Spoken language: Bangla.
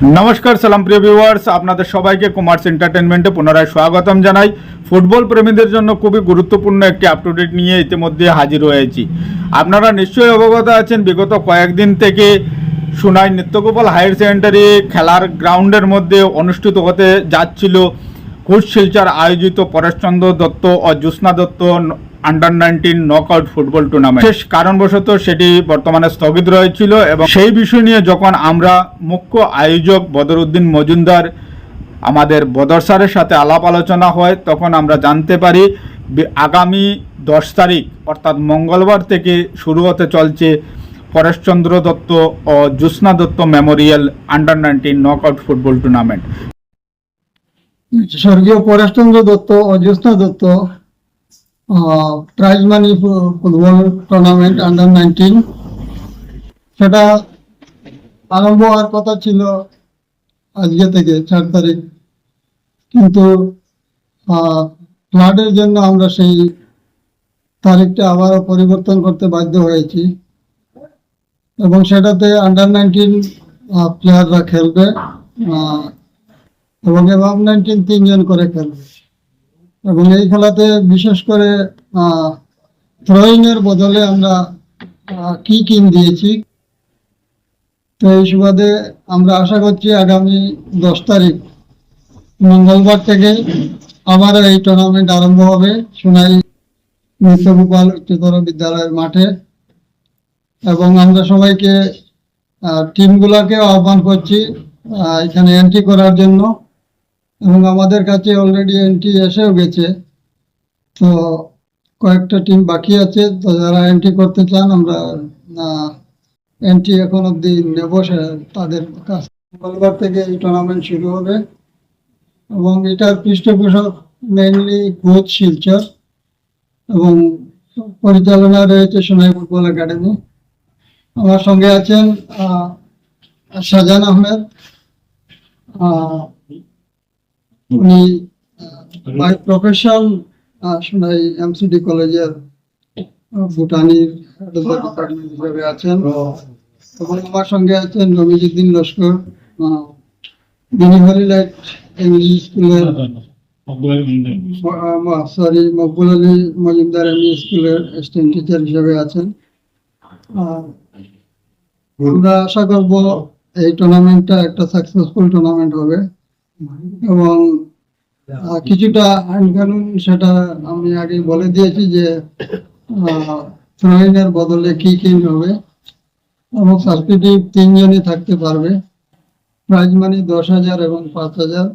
নমস্কার, সালাম প্রিয় ভিউয়ার্স আপনাদের সবাইকে কমার্স এন্টারটেনমেন্টে পুনরায় স্বাগতম জানাই। ফুটবল প্রেমীদের জন্য খুবই গুরুত্বপূর্ণ একটি আপ টু ডেট নিয়ে ইতিমধ্যে হাজির হয়েছি। আপনারা নিশ্চয়ই অবগত আছেন, বিগত কয়েকদিন থেকে সোনাই নিত্যগোপাল হায়ার সেকেন্ডারি খেলার গ্রাউন্ডের মধ্যে অনুষ্ঠিত হতে যাচ্ছিল। কোচ শিলচার আয়োজিত পরেশচন্দ্র দত্ত ও Jyotsna Dutta under nineteen knockout football tournament শেষ কারণবশত সেটি বর্তমানে স্থগিত রয়েছিল এবং সেই বিষয় নিয়ে যখন আমরা মুখ্য আয়োজক বদরউদ্দিন মজুমদার আমাদের বদর স্যারের সাথে আলাপ আলোচনা হয়, তখন আমরা জানতে পারি আগামী দশ তারিখ, অর্থাৎ মঙ্গলবার থেকে শুরু হতে চলছে পরেশচন্দ্র দত্ত ও Jyotsna Dutta memorial under nineteen knockout football tournament স্বর্গীয় পরেশচন্দ্র দত্ত ও Jyotsna Dutta prize money football tournament under nineteen সেটা আরম্ভ হওয়ার কথা ছিল আজকে থেকে চার তারিখ। কিন্তু ফ্লাডের জন্য আমরা সেই তারিখটা আবারও পরিবর্তন করতে বাধ্য হয়েছি। এবং সেটাতে আন্ডার নাইনটিন প্লেয়াররা খেলবে এবং এভাব নাইনটিন তিনজন করে খেলবে। এবং এই খেলাতে বিশেষ করে থ্রোয়িং এর বদলে আমরা কি কিন দিয়েছি? তো এই সুবাদে আমরা আশা করছি আগামী দশ তারিখ, মঙ্গলবার থেকে আবার এই টুর্নামেন্ট আরম্ভ হবে সোনাই নৃত্যগোপাল উচ্চতর বিদ্যালয়ের মাঠে। এবং আমরা সবাইকে টিমগুলোকে আহ্বান করছি এখানে এন্ট্রি করার জন্য। এবং আমাদের কাছে অলরেডি এন্ট্রি এসেও গেছে। তো কয়েকটা টিম বাকি আছে তো যারা এন্ট্রি করতে চান আমরা এন্ট্রি এখন অব্দি নেব তাদের কাছ মঙ্গলবার থেকে এই টুর্নামেন্ট শুরু হবে। এবং এটার পৃষ্ঠপোষক মেইনলি কোচ শিলচর এবং পরিচালনা রয়েছে সোনাই ফুটবল একাডেমি। আমার সঙ্গে আছেন শাহজাহান আহমেদ। আহ, উনি বাই প্রফেশন এমসিডি কলেজের ভুটানির ডিপার্টমেন্ট হিসেবে আছেন। এবং আমার সঙ্গে আছেন Ramijuddin Laskar mini holy light English স্কুলের সরি মকবুল আলী মজুমদার এমনি স্কুলের অ্যাসিস্ট্যান্ট টিচার হিসেবে আছেন। আমরা আশা করব এই টুর্নামেন্টটা একটা সাকসেসফুল টুর্নামেন্ট হবে। এবং কিছুটা আইন কানুন সেটা আমি আগে বলে দিয়েছি যে থ্রোইং এর বদলে কি কি হবে। এবং সাবসিডি তিনজনই থাকতে পারবে। প্রাইজ মানি দশ হাজার এবং পাঁচ হাজার।